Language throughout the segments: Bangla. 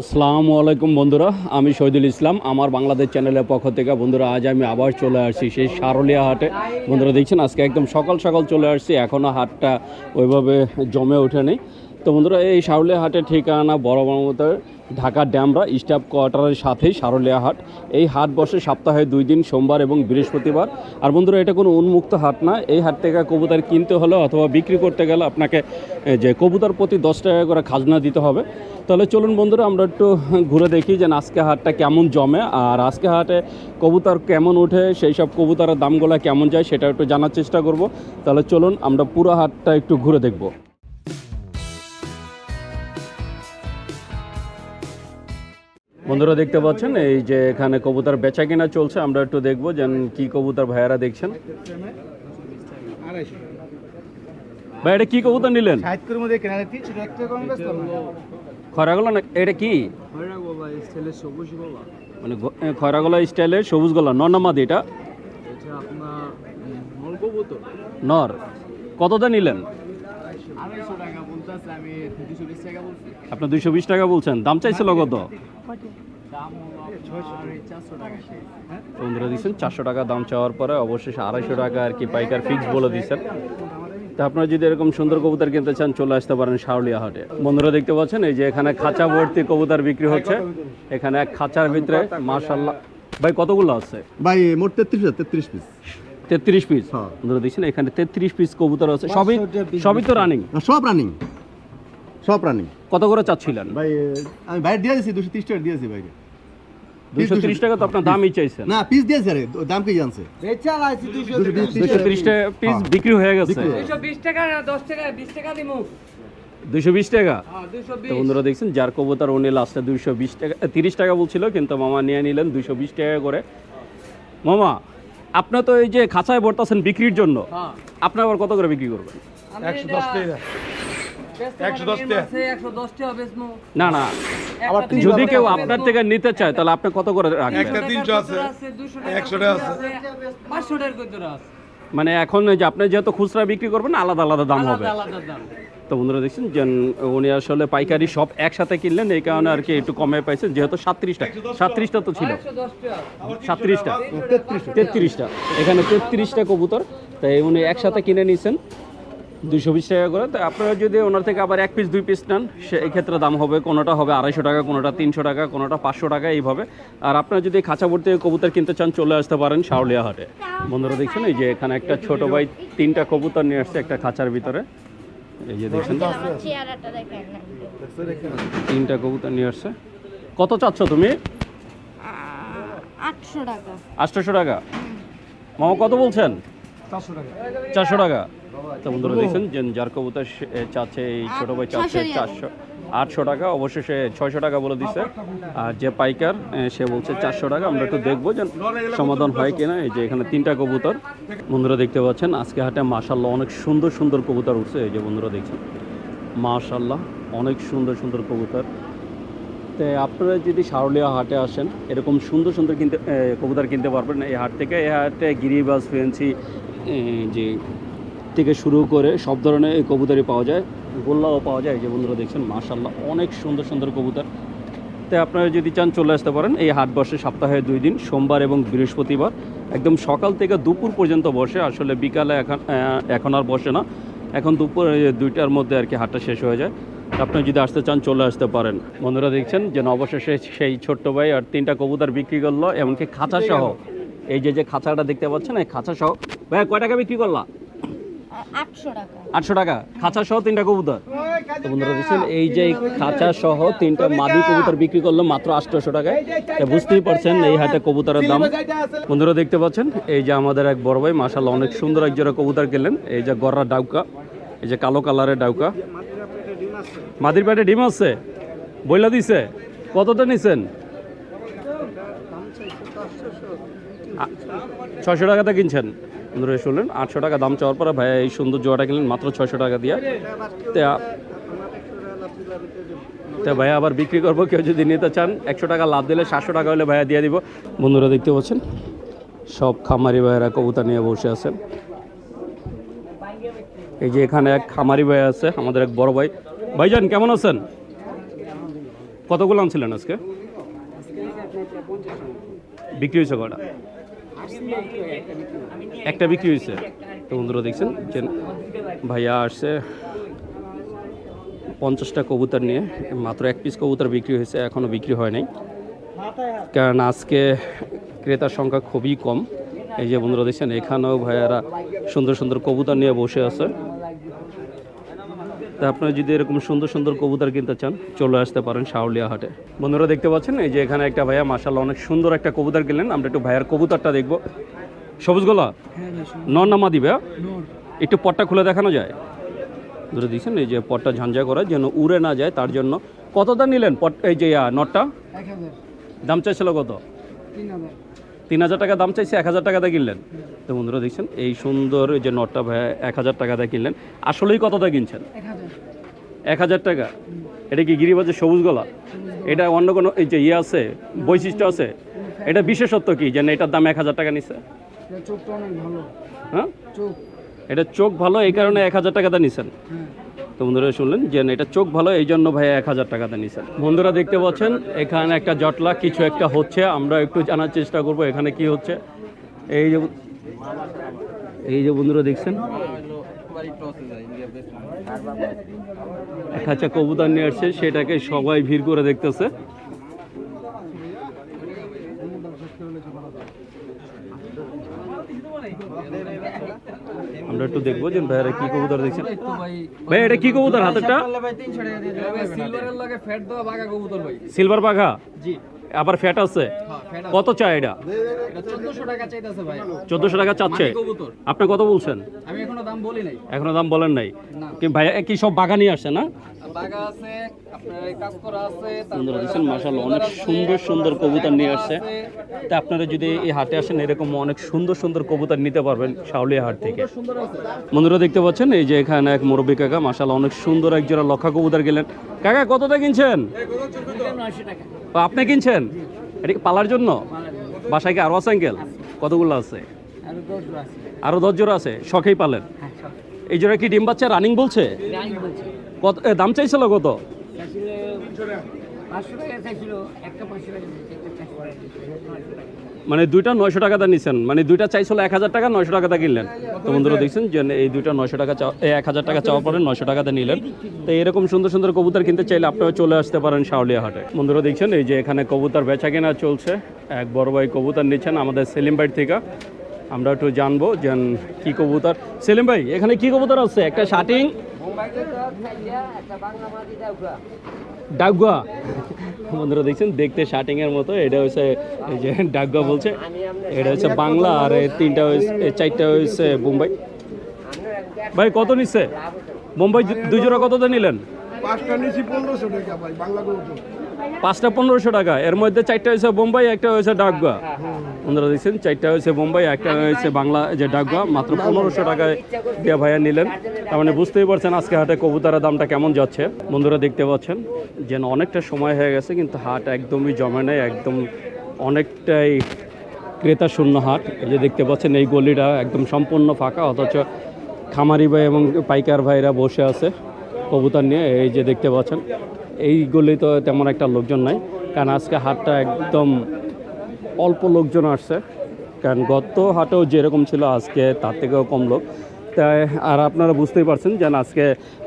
আসসালামু আলাইকুম বন্ধুরা, আমি শহীদুল ইসলাম, আমার বাংলাদেশ চ্যানেলের পক্ষ থেকে বন্ধুরা, আজ আমি আবার চলে আসছি সেই সারলিয়া হাটে। বন্ধুরা দেখছেন, আজকে একদম সকাল সকাল চলে আসছি এখনও হাটটা ওইভাবে জমে ওঠেনি। তো বন্ধুরা, এই সারলিয়া হাটের ঠিকানা বড় মতো ঢাকা ড্যামরা স্টাফ কোয়ার্টারের সাথেই সারলিয়া হাট। এই হাট বসে সপ্তাহে দুই দিন, সোমবার এবং বৃহস্পতিবার। আর বন্ধুরা, এটা কোনো উন্মুক্ত হাট না। এই হাট থেকে কবুতর কিনতে হলে অথবা বিক্রি করতে গেলে আপনাকে যে কবুতর প্রতি দশ টাকা করে খাজনা দিতে হবে। তাহলে চলুন বন্ধুরা, আমরা একটু ঘুরে দেখি যে আজকে হাটটা কেমন জমে আর আজকে হাটে কবুতর কেমন ওঠে, সেই সব কবুতরের দামগুলো কেমন যায় সেটা একটু জানার চেষ্টা করব। তাহলে চলুন, আমরা পুরো হাটটা একটু ঘুরে দেখব। বন্ধুরা দেখতে পাচ্ছেন এই যে এখানে কবুতর বেচা কিনা চলছে আমরা একটু দেখব যেন কি কবুতর ভাইয়ারা দেখছেন। ভাই এটা কি কবুতর নিলেন? বেচলাম না। এটা কি? মানে এ, স্টাইলের সবুজ গলা নর না এটা? নর কতটা নিলেন? আড়াইশো টাকা বলতেছে আমি দুশো বিশ টাকা বলছি। আপনার দুইশো বিশ টাকা বলছেন দাম চাইছিল কত? হ্যাঁ দিচ্ছেন চারশো টাকা দাম চাওয়ার পরে অবশেষে আড়াইশো টাকা আর কি পাইকার ফিক্স বলে দিচ্ছেন তা আপনারা যদি এরকম সুন্দর কবুতর কিনতে চান চলে আসতে পারেন শাওলিয়া হাটে। বন্ধুরা দেখতে পাচ্ছেন এই যে এখানে খাঁচা ভর্তি কবুতর বিক্রি হচ্ছে। এখানে এক খাঁচার ভিতরে মাশাল্লাহ ভাই কতগুলো আছে? ভাই মোট তেত্রিশ তেত্রিশ পিস তেত্রিশ পিস হ্যাঁ। বন্ধুরা দেখছেন এখানে তেত্রিশ পিস কবুতর আছে। সবই সবই তো রানিং সব রানিং সব রানিং কত করে চাচ্ছিলেন? ভাই আমি বাইরে দিয়ে দিয়েছি দুশো তিরিশ টাকা দিয়েছি ভাইকে। দুইশো ত্রিশ টাকা তো আপনার দামই চাইছেন। না পিস দিয়েছি আরে দাম কে জানছে? বেচা লাইছি দুশো দুশো বিশ দুইশো ত্রিশ টাকা পিস বিক্রি হয়ে গেছে। বিক্রি হয়ে দুশো বিশ টাকা টাকা দিমু। হ্যাঁ তো বন্ধুরা দেখছেন যার কবুতর উনি লাস্টে দুইশো বিশ টাকা তিরিশ টাকা বলছিল কিন্তু মামা নিয়ে নিলেন দুইশো বিশ টাকা করে। মামা আপনি তো এই যে খাঁচায় ভরতাছেন বিক্রির জন্য হ্যাঁ। আপনি আবার কত করে বিক্রি করবেন? একশো দশ টাকা। না না। যদি কেউ আপনার থেকে নিতে চায় তাহলে আপনি কত করে রাখবেন? তিনশো আছে একশো টাকা আছে। পাঁচশো টাকার কত আছে? মানে এখন যে আপনি যেহেতু খুচরা বিক্রি করবেন আলাদা আলাদা দাম হবে। আলাদা আলাদা দাম। তো বন্ধুরা দেখছেন যে উনি আসলে পাইকারি সব একসাথে কিনলেন এই কারণে আর কি একটু কমে পাইছেন যেহেতু সাতত্রিশটা। সাতত্রিশটা তো ছিল। সাতত্রিশটা। তেত্রিশটা। এখানে তেত্রিশটা কবুতর। তাই উনি একসাথে কিনে নিয়েছেন দুশো বিশ টাকা করে। তো আপনারা যদি ওনার থেকে আবার এক পিস দুই পিস নেন সেই ক্ষেত্রে দাম হবে কোনোটা হবে আড়াইশো টাকা কোনোটা তিনশো টাকা কোনোটা পাঁচশো টাকা এইভাবে। আর আপনারা যদি খাঁচা ভর্তি কবুতর কিনতে চান চলে আসতে পারেন শাওলিয়া হাটে। বন্ধুরা দেখছেন এই যে এখানে একটা ছোট ভাই তিনটা কবুতর নিয়ে আসছে একটা খাঁচার ভিতরে। এই যে দেখছেন তিনটা কবুতর নিয়ে আসছে। কত চাচ্ছ তুমি? আটশো টাকা। মামা কত বলছেন? চারশো টাকা। চারশো টাকা। তো বন্ধুরা দেখছেন যে যার কবুতর চাচ্ছে এই ছোট ভাই চাচ্ছে চারশো আটশো টাকা অবশ্যই সে ছয়শো টাকা বলে দিচ্ছে আর যে পাইকার সে বলছে চারশো টাকা আমরা একটু দেখব যে সমাধান হয় কিনা। এই যে এখানে তিনটা কবুতর বন্ধুরা দেখতে পাচ্ছেন আজকে হাটে মাশাল্লাহ অনেক সুন্দর সুন্দর কবুতর উঠছে। এই যে বন্ধুরা দেখছেন মাশাল্লাহ অনেক সুন্দর সুন্দর কবুতর। তো আপনারা যদি সারলিয়া হাটে আসেন এরকম সুন্দর সুন্দর কিনতে কবুতর কিনতে পারবেন। এই হাট থেকে এই হাটে গিরিবাস ফেন্সি যে থেকে শুরু করে সব ধরনের এই কবুতরই পাওয়া যায়। গোল্লাও পাওয়া যায় যে বন্ধুরা দেখছেন মাশাল্লাহ অনেক সুন্দর সুন্দর কবুতর। তাই আপনারা যদি চান চলে আসতে পারেন, এই হাট বসে সপ্তাহে দুই দিন, সোমবার এবং বৃহস্পতিবার। একদম সকাল থেকে দুপুর পর্যন্ত বসে, আসলে বিকালে এখন এখন আর বসে না। এখন দুপুর দুইটার মধ্যে আর কি হাটটা শেষ হয়ে যায়। আপনি যদি আসতে চান, চলে আসতে পারেন। বন্ধুরা দেখছেন যে অবশেষে সেই ছোট্ট ভাই আর তিনটা কবুতর বিক্রি করল, এমনকি খাঁচা সহ এই যে যে খাঁচাটা দেখতে পাচ্ছেন, এই খাঁচা সহ ভাই কয় টাকা বিক্রি করলা? আটশো টাকা। খাঁচা সহ তিনটা কবুতর? তো বন্ধুরা, দেখছেন, এই যে খাঁচা সহ তিনটা মাদি কবুতর বিক্রি করল মাত্র টাকায়। বুঝতেই পারছেন এই কবুতরের দাম। বন্ধুরা, দেখতে পাচ্ছেন, এই যে আমাদের এক বড় ভাই অনেক সুন্দর কবুতর এই যে গররা ডাউকা, এই যে কালো কালারের ডাউকা। মাদির পেটে ডিম আছে? বইলা দিছে? কতটা নিছেন? ছয়শো টাকাতে কিনছেন। শুনলেন। আটশো টাকা দাম চাওয়ার পরে ভাইয়া এই সুন্দর জোয়াটা কিনলেন, মাত্র ছয়শো টাকা দিয়ে। তা ভাইয়া আবার বিক্রি করব, কেউ যদি নিতে চান, একশো টাকা লাভ দিলে সাতশো টাকা হলে ভাইয়া দিয়ে দিব। বন্ধুরা দেখতে পাচ্ছেন, সব খামারি ভাইয়েরা কবুতর নিয়ে বসে আছেন এই যে এখানে এক খামারি ভাই আছে, আমাদের এক বড় ভাই। ভাইজান, কেমন আছেন? কতগুলো আনছিলেন আজকে? বিক্রি হয়েছে কটা একটা বিক্রি হয়েছে। তো বন্ধুরা দেখছেন যে ভাইয়া আসছে পঞ্চাশটা কবুতর নিয়ে। মাত্র এক পিস কবুতর বিক্রি হয়েছে এখনও বিক্রি হয় নাই। কারণ আজকে ক্রেতার সংখ্যা খুবই কম। এই যে বন্ধুরা দেখছেন, এখানেও ভাইয়ারা সুন্দর সুন্দর কবুতর নিয়ে বসে আছে। তা আপনারা যদি এরকম সুন্দর সুন্দর কবুতর কিনতে চান চলে আসতে পারেন শাওলিয়া হাটে। বন্ধুরা দেখতে পাচ্ছেন এই যে এখানে একটা ভাইয়া মাসাল্লাহ অনেক সুন্দর একটা কবুতর কিনলেন। আমরা একটু ভাইয়ার কবুতরটা দেখব। সবুজ গোলা? নর নামা দিবে হ্যাঁ? একটু পটটা খুলে দেখানো যায়? ধরে দিয়েছেন এই যে পটটা ঝাঞ্ঝা করা যেন উড়ে না যায় তার জন্য। কতটা নিলেন পট এই যে নটটা দাম চাইছিল কত? তিন হাজার টাকা দাম চাইছে এক হাজার টাকা টাকাতে কিনলেন। তো বন্ধুরা দেখছেন এই সুন্দর যে নটটা ভাইয়া এক হাজার টাকা টাকাতে কিনলেন। আসলেই কত কতটা কিনছেন? এক হাজার। টাকা? এটা কি গিরিবাজের সবুজ গলা? এটা অন্য কোনো এই যে ইয়ে আছে বৈশিষ্ট্য আছে? এটা বিশেষত্ব কি যেন এটার দাম এক হাজার টাকা ভালো। হ্যাঁ? এটা চোখ ভালো এই কারণে এক হাজার টাকাতে নিছেন? হ্যাঁ। তো বন্ধুরা শুনলেন যে এটা চোখ ভালো এই জন্য ভাইয়া এক হাজার টাকাতে নিছেন। বন্ধুরা দেখতে পাচ্ছেন, এখানে একটা জটলা, কিছু একটা হচ্ছে, আমরা একটু জানার চেষ্টা করব এখানে কি হচ্ছে। এই যে এই যে বন্ধুরা দেখছেন এক হাজার কবুতর নিয়ে আসছে, সেটাকে সবাই ভিড় করে দেখতেছে। আমরা একটু দেখব যে ভাইয়ারা কি কবুতর দেখছেন তো ভাই ভাই এটা কি কবুতর হাতেরটা সিলভারের লাগে ফ্যাট দেওয়া বাঘা কবুতর ভাই সিলভার পাখা জি আবার ফ্যাট আছে? কত চাই এটা? চোদ্দশো টাকা চাচ্ছে? আপনি কত বলছেন? এখনও দাম বলেন নাই। কি ভাই কি সব বাগানই আসছে না? মাসাল্লাহ অনেক সুন্দর সুন্দর কবুতর নিয়ে আসছে। তা আপনারা যদি এই হাটে আসেন এরকম অনেক সুন্দর সুন্দর কবুতর নিতে পারবেন শাওলিয়া হাট থেকে। সুন্দর বন্ধুরা দেখতে পাচ্ছেন এই যে এখানে এক মুরব্বী কাকা মাসাল্লাহ অনেক সুন্দর এক জোড়া লক্ষা কবুতর গেলেন। কাকা কতটা কিনছেন? আপনি কিনছেন? এটা কি পালার জন্য? বাসায় কি আরও আছে আঙ্কেল? কতগুলো আছে? আরও দশ জোড়া আছে? শখেই পালেন। হ্যাঁ এই জোড়া কি ডিম বাচ্চা? রানিং বলছে? কত দাম চাইছিল কত? পাঁচশো টাকা চাইছিল একটা পাঁচশো টাকা। মানে দুইটা নয়শো টাকাতে নিছেন। মানে দুইটা চাইছিল এক হাজার টাকা, নয়শো টাকাতে কিনলেন। তো বন্ধুরা দেখছেন যে এই দুইটা নয়শো টাকা এক হাজার টাকা চাওয়ার পরে নয়শো টাকাতে নিলেন। তো এরকম সুন্দর সুন্দর কবুতর কিনতে চাইলে আপনারা চলে আসতে পারেন শাওলিয়া হাটে। বন্ধুরা দেখছেন, এই যে এখানে কবুতর বেচা কেনা চলছে। এক বড় ভাই কবুতর নিচ্ছেন আমাদের সেলিম ভাই থেকে। আমরা একটু জানব যে কি কবুতর। সেলিম ভাই, এখানে কি কবুতর আছে? একটা শার্টিং ডাগুয়া বন্ধুরা দেখছেন, দেখতে শার্টিং এর মতো। এটা হচ্ছে এই যে ডাগুয়া বলছে। এটা হচ্ছে বাংলা আর তিনটা হয়েছে চারটা হচ্ছে বোম্বাই ভাই, কত নিচ্ছে? বোম্বাই দুজোড়া কততে নিলেন? পাঁচটা নিচ্ছি পনেরোশো টাকা ভাই, বাংলা পাঁচটা পনেরোশো টাকা। এর মধ্যে চারটা হয়েছে বোম্বাই, একটা হয়েছে ডাকগুয়া বন্ধুরা দেখছেন, চারটা হয়েছে বোম্বাই, একটা হয়েছে বাংলা, যে ডাকগুয়া মাত্র পনেরোশো টাকায় দিয়ে ভাইয়া নিলেন। তার মানে বুঝতেই পারছেন আজকে হাটে কবুতারের দামটা কেমন যাচ্ছে। বন্ধুরা দেখতে পাচ্ছেন, যেন অনেকটা সময় হয়ে গেছে, কিন্তু হাট একদমই জমে নেই, একদম অনেকটাই ক্রেতা শূন্য হাট যে দেখতে পাচ্ছেন, এই গলিটা একদম সম্পূর্ণ ফাঁকা, অথচ খামারি ভাই এবং পাইকার ভাইরা বসে আছে কবুতর নিয়ে। এই যে দেখতে পাচ্ছেন এই গলি তো তেমন একটা লোকজন নাই, কারণ আজকে হাটটা একদম অল্প লোকজন আসছে। কারণ গত হাটেও যেরকম ছিল, আজকে তার থেকেও কম লোক। তাই আর আপনারা বুঝতেই পারছেন যেন আজকে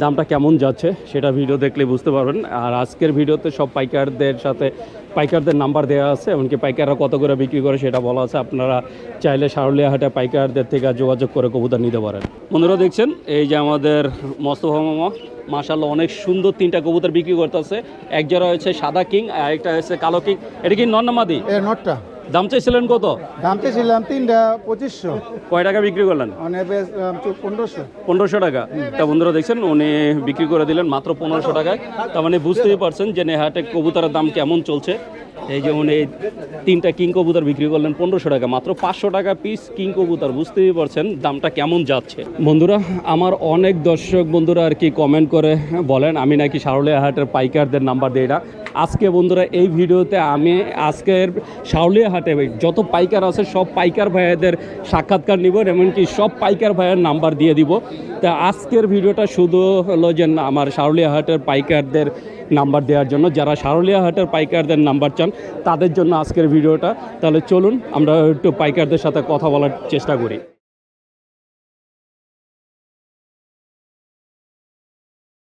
দামটা কেমন যাচ্ছে, সেটা ভিডিও দেখলে বুঝতে পারবেন। আর আজকের ভিডিওতে সব পাইকারদের সাথে পাইকারদের নাম্বার দেওয়া আছে, এমনকি পাইকাররা কত করে বিক্রি করে সেটা বলা আছে। আপনারা চাইলে সারুলিয়া হাটে পাইকারদের থেকে যোগাযোগ করে কবুতর নিতে পারেন। বন্ধুরা দেখছেন, এই যে আমাদের মোস্তফা মামা মাশাল্লাহ অনেক সুন্দর তিনটা কবুতর বিক্রি করতেছে। এক জোড়া হচ্ছে সাদা কিং, আর একটা হচ্ছে কালো কিং। এটা কি নন্নামাদি নটটা দাম চাইছিলেন কত? দাম চাইছিলাম তিনটা পঁচিশশো। কয় টাকা বিক্রি করলেন? মানে পনেরোশো। পনেরোশো টাকা। তা বন্ধুরা দেখছেন উনি বিক্রি করে দিলেন মাত্র পনেরোশো টাকায়। তার মানে বুঝতেই পারছেন যে নেহাটে কবুতরের দাম কেমন চলছে। এই যে উনি তিনটা কিং কবুতর বিক্রি করলেন পনেরোশো টাকা, মাত্র পাঁচশো টাকা পিস কিং কবুতর, বুঝতেই পারছেন দামটা কেমন যাচ্ছে। বন্ধুরা, আমার অনেক দর্শক বন্ধুরা আর কি কমেন্ট করে বলেন, আমি নাকি সারুলিয়া হাটের পাইকারদের নাম্বার দিই না। আজকে বন্ধুরা, এই ভিডিওতে আমি আজকের সাউলিয়া হাটে যত পাইকার আছে, সব পাইকার ভাইয়াদের সাক্ষাৎকার নিব, এমনকি সব পাইকার ভাইয়ের নাম্বার দিয়ে দিব। তা আজকের ভিডিওটা শুধু হলো যে আমার সাউলিয়া হাটের পাইকারদের নাম্বার দেওয়ার জন্য। যারা সারুলিয়া হাটের পাইকারদের নাম্বার চান, তাদের জন্য আজকের ভিডিওটা। তাহলে চলুন, আমরা একটু পাইকারদের সাথে কথা বলার চেষ্টা করি।